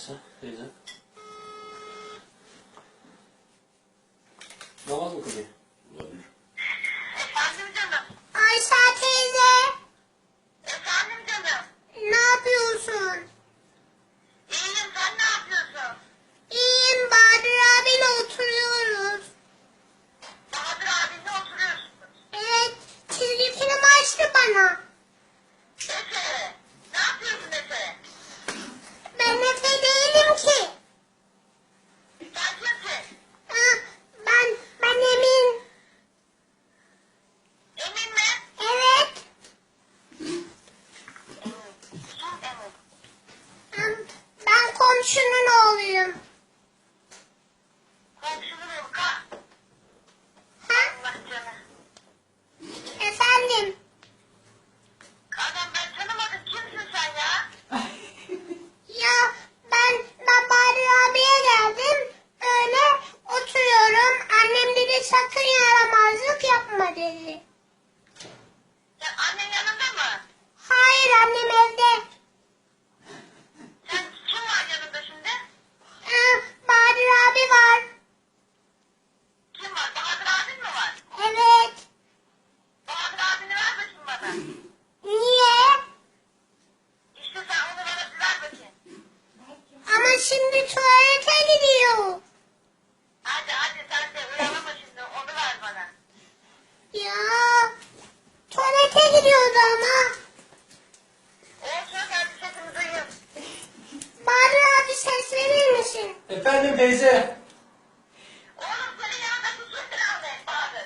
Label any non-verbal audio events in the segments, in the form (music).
burası teyze. Namaz mı kılıyor? Ne yapıyorsun? İyiyim sen ne yapıyorsun? İyiyim Bahadır abiyle oturuyoruz. Bahadır abinle oturuyorsunuz. Evet çizgi film bana.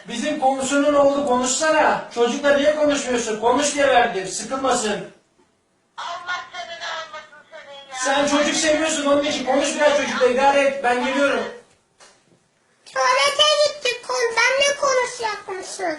Bizim komşunun oğlu konuşsana. Çocukla niye konuşmuyorsun? Konuş diye verdim. Sıkılmasın. Sen çocuk seviyorsun onun için konuş biraz çocukla idare et. Ben geliyorum. Tuvalete gittik. Benle konuşacakmışsın.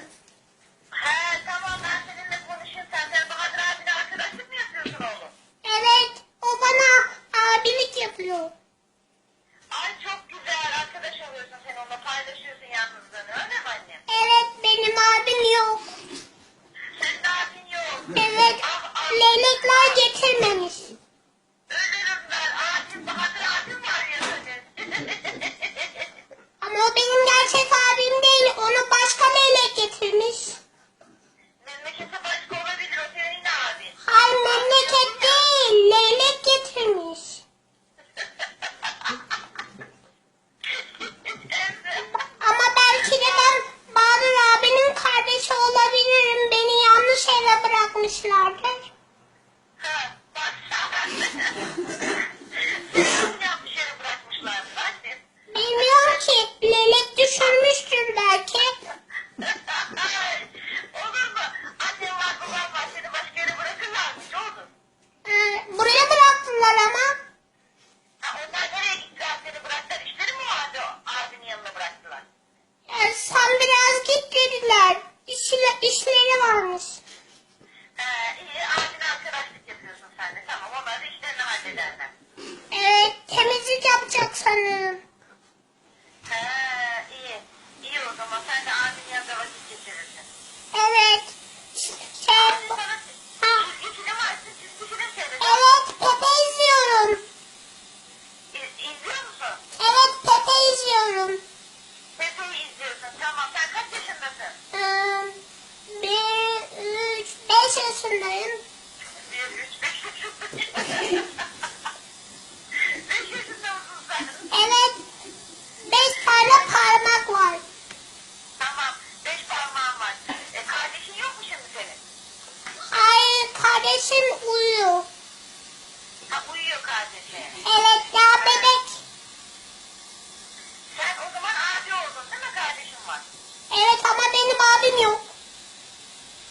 benim abim yok.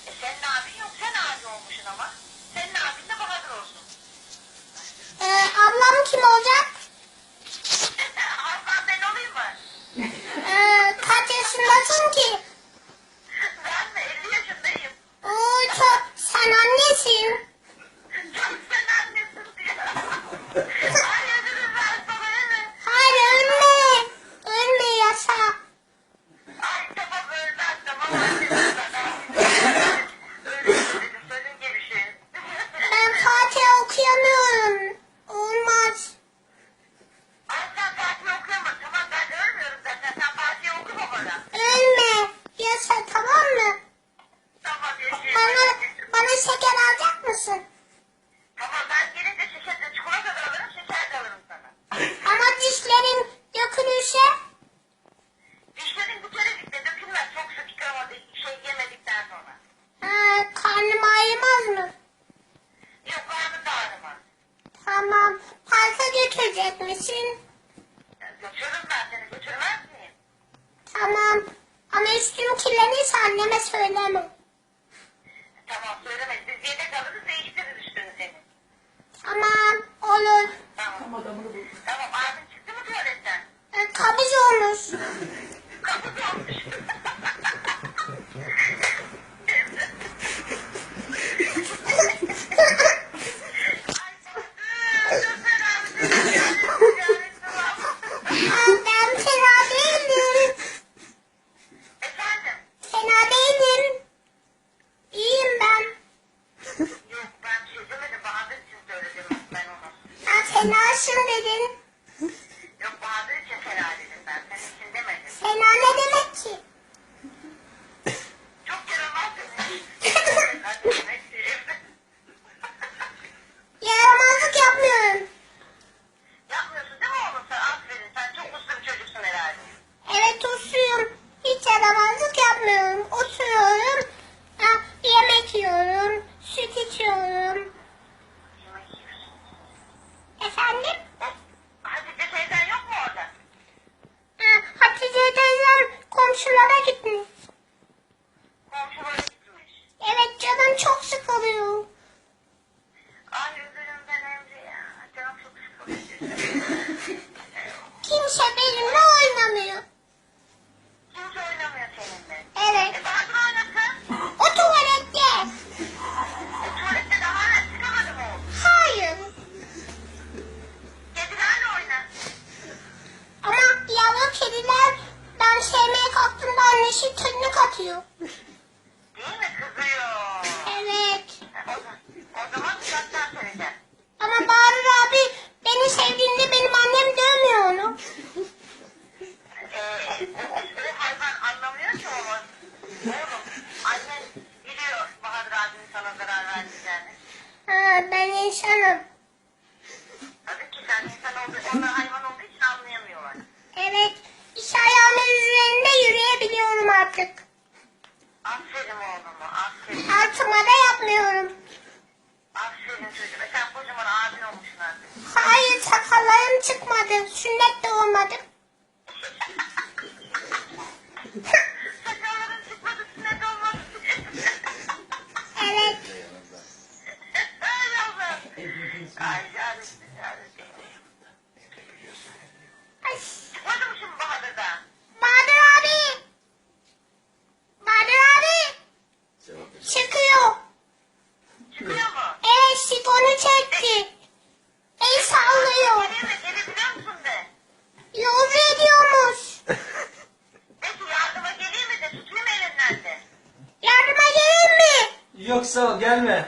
E senin abin yok. Sen abi olmuşsun ama. Senin abin de bahadır olsun. Ee, ablam kim olacak? (laughs) Ablam ben olayım mı? ee, kaç yaşındasın ki? Tamam. Parka götürecek misin? Götürürüm ben seni. Götürmez miyim? Tamam. Ama üstüm kirlenirse anneme söyleme. Tamam söylemeyiz. Biz yedek alırız değiştiririz üstünü senin. Tamam. Olur. Tamam. Tamam adamını bul. Tamam abin çıktı mı tuvaletten? E, kabız olmuş. Hayvan olduğu için anlayamıyorlar. Evet. İş ayağımın üzerinde yürüyebiliyorum artık. Aferin oğluma. Aferin. Altıma da yapmıyorum. Aferin çocuğum. Sen kocaman abin olmuşsun artık. Hayır sakallarım çıkmadı. Sünnet de olmadı. Sakalların çıkmadı. Sünnet olmadı. evet. Ay. Yok sağ ol gelme.